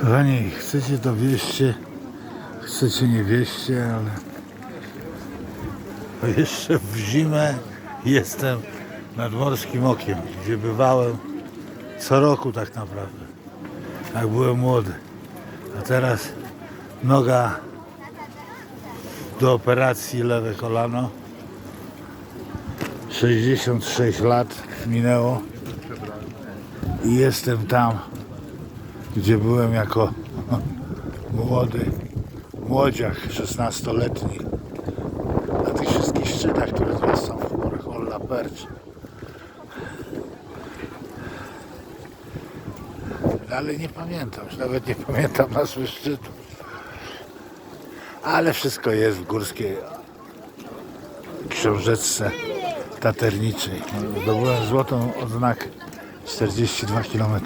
Kochani, chcecie to wieście, chcecie nie wieście, ale jeszcze w zimę jestem nad Morskim Okiem, gdzie bywałem co roku tak naprawdę, jak byłem młody. A teraz noga do operacji lewe kolano. 66 lat minęło i jestem tam, gdzie byłem jako młody młodziak 16-letni na tych wszystkich szczytach, które teraz są w górach Olla Perch. Ale nie pamiętam, już nawet nie pamiętam nazwy szczytu. Ale wszystko jest w górskiej książeczce taterniczej. Zdobyłem złotą odznakę 42 km.